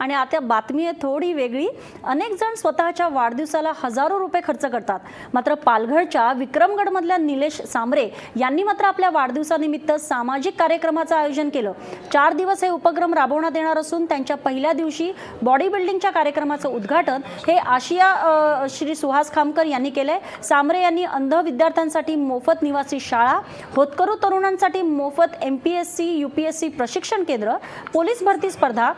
आणि आता बातमी आहे थोडी वेगळी. अनेक जण स्वतःच्या वाढदिवसाला हजारो रुपये खर्च करतात. मात्र पालघरच्या विक्रमगडमधल्या निलेश सांबरे यांनी मात्र आपल्या वाढदिवसानिमित्त सामाजिक कार्यक्रमाचं आयोजन केलं. चार दिवस हे उपक्रम राबवण्यात येणार असून त्यांच्या पहिल्या दिवशी बॉडी बिल्डिंगच्या कार्यक्रमाचं उद्घाटन हे आशिया श्री सुहास खामकर यांनी केलंय. सांबरे यांनी अंध विद्यार्थ्यांसाठी मोफत निवासी शाळा होतकरू तरुणांसाठी मोफत M P S C U P S C प्रशिक्षण केंद्र पोलीस भरती स्पर्धा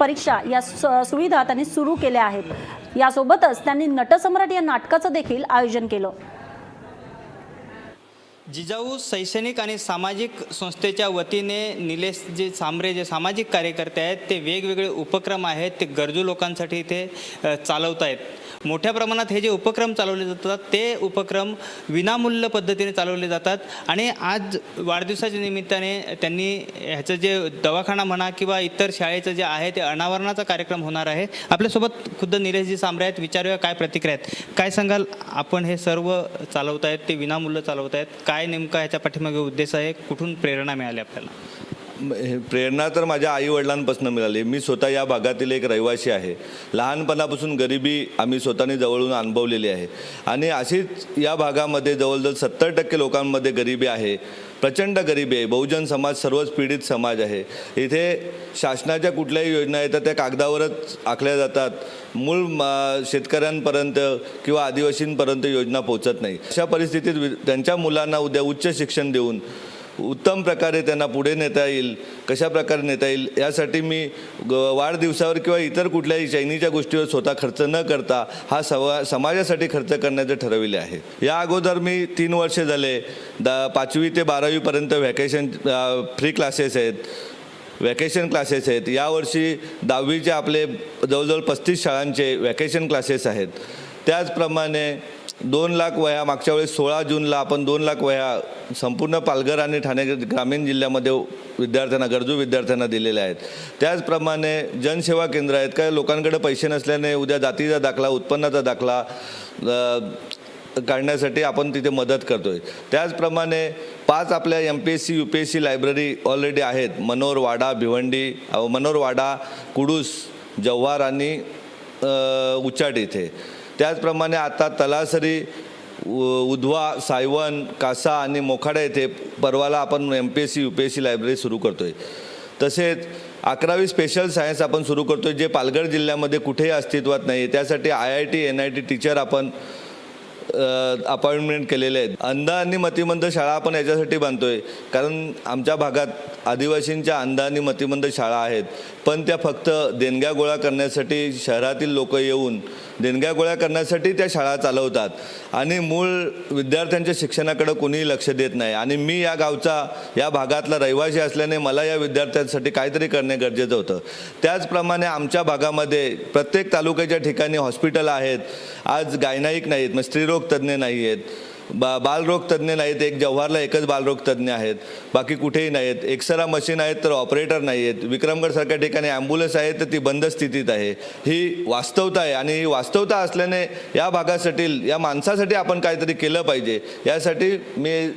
परीक्षा या सुविधा त्यांनी सुरू केल्या आहेत. यासोबतच त्यांनी नटसम्राट या नाटकाचं देखील आयोजन केलं. जिजाऊ शैक्षणिक आणि सामाजिक संस्थेच्या वतीने निलेश जे सांबरे जे सामाजिक कार्यकर्ते आहेत ते वेगवेगळे उपक्रम आहेत ते गरजू लोकांसाठी इथे चालवत आहेत मोठ्या प्रमाणात हे जे उपक्रम चालवले जातात ते उपक्रम विनामूल्य पद्धतीने चालवले जातात आणि आज वाढदिवसाच्या निमित्ताने त्यांनी ह्याचं जे दवाखाना म्हणा किंवा इतर शाळेचं जे आहे ते अनावरणाचा कार्यक्रम होणार आहे. आपल्यासोबत खुद्द निलेशजी सांबरे आहेत. विचारूया काय प्रतिक्रिया आहेत. काय सांगाल? आपण हे सर्व चालवत आहेत ते विनामूल्य चालवत आहेत काय नेमका ह्याच्या पाठीमागे उद्देश आहे? कुठून प्रेरणा मिळाली आपल्याला? प्रेरणा तर माझ्या आईवडिलांपासून मिळाली. मी स्वतः या भागातील एक रहिवासी आहे. लहानपणापासून गरिबी आम्ही स्वतःने जवळून अनुभवलेली आहे. आणि अशीच या भागामध्ये जवळजवळ सत्तर टक्के लोकांमध्ये गरिबी आहे. प्रचंड गरिबी आहे. बहुजन समाज सर्वच पीडित समाज आहे. इथे शासनाच्या कुठल्याही योजना येतात त्या कागदावरच आखल्या जातात. मूळ म- शेतकऱ्यांपर्यंत किंवा आदिवासींपर्यंत योजना पोचत नाही. अशा परिस्थितीत वि- त्यांच्या मुलांना उद्या उच्च शिक्षण देऊन उत्तम प्रकारे त्यांना पुढे नेता येईल कशा प्रकारे नेता येईल यासाठी मी ग- वाढदिवसावर किंवा इतर कुठल्याही चैनीच्या गोष्टीवर स्वतः खर्च न करता हा सवा समाजासाठी खर्च करण्याचं ठरविले आहे. या अगोदर मी तीन वर्षे झाले दा पाचवी ते बारावीपर्यंत व्हॅकेशन फ्री क्लासेस आहेत वॅकेशन क्लासेस आहेत. यावर्षी दहावीचे आपले जवळजवळ पस्तीस शाळांचे वॅकेशन क्लासेस आहेत. त्याचप्रमाणे दोन लाख वह्या मागच्या वेळेस सोळा जूनला आपण दोन लाख वह्या संपूर्ण पालघर आणि ठाणे ग्रामीण जिल्ह्यामध्ये विद्यार्थ्यांना गरजू विद्यार्थ्यांना दिलेल्या आहेत. त्याचप्रमाणे जनसेवा केंद्र आहेत. काय लोकांकडे पैसे नसल्याने उद्या जातीचा दाखला उत्पन्नाचा दाखला काढण्यासाठी आपण तिथे मदत करतोय. त्याचप्रमाणे पाच आपल्या M P S C U P S C library already आहेत. मनोर वाडा भिवंडी मनोरवाडा मनोर वाडा कुडूस जव्हार आणि उच्चाट इथे. त्याचप्रमाणे आता तलासरी उ- उधवा सायवन कासा आणि मोखाडा येथे परवाला आपण M P S C U P S C library सुरू करतो आहे तसेच अकरावी स्पेशल सायन्स आपण सुरू करतोय जे पालघर जिल्ह्यामध्ये कुठेही अस्तित्वात नाही त्यासाठी I I T N I T teacher आपण अपॉइंटमेंट केलेले आहेत. अंध आणि मतिमंद शाळा आपण याच्यासाठी बांधतोय. कारण आमच्या भागात आदिवासींच्या अंध आणि मतिमंद शाळा आहेत. पण त्या फक्त देणग्या गोळा करण्यासाठी शहरातील लोक येऊन देणग्या गोळा करण्यासाठी त्या शाळा चालवतात. आणि मूळ विद्यार्थ्यांच्या शिक्षणाकडे कोणीही लक्ष देत नाही. आणि मी या गावचा या भागातला रहिवासी असल्याने मला या विद्यार्थ्यांसाठी काहीतरी करणे गरजेचं होतं. त्याचप्रमाणे आमच्या भागामध्ये प्रत्येक तालुक्याच्या ठिकाणी हॉस्पिटल आहेत. आज गायनाईक नाहीत मग स्त्री रोगतज्ज्ञ नाही आहेत बा बालरोग तज्ज्ञ नाहीत एक जव्हारला एकच बालरोग तज्ज्ञ आहेत. बाकी कुठेही नाहीत. एक्सरा मशीन आहेत तर ऑपरेटर नाही आहेत विक्रमगडसारख्या ठिकाणी ॲम्ब्युलन्स आहे तर ती बंद स्थितीत आहे. ही वास्तवता आहे आणि ही वास्तवता असल्याने या भागासाठी या माणसासाठी आपण काहीतरी केलं पाहिजे. यासाठी मी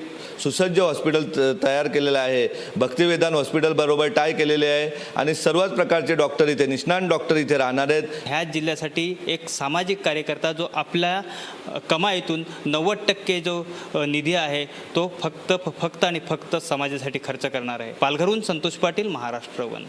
सुसज्ज हॉस्पिटल त- तयार केलेलं आहे. भक्तिवेदान हॉस्पिटल बरोबर टाय केलेले आहे. आणि सर्वच प्रकारचे डॉक्टर इथे निष्णात डॉक्टर इथे राहणार आहेत. ह्या जिल्ह्यासाठी एक सामाजिक कार्यकर्ता जो आपल्या कमाईतून नव्वद टक्के जो निधी आहे तो फक्त फक्त आणि फक्त समाजासाठी खर्च करणार आहे. पालघरहून संतोष पाटील महाराष्ट्र वन.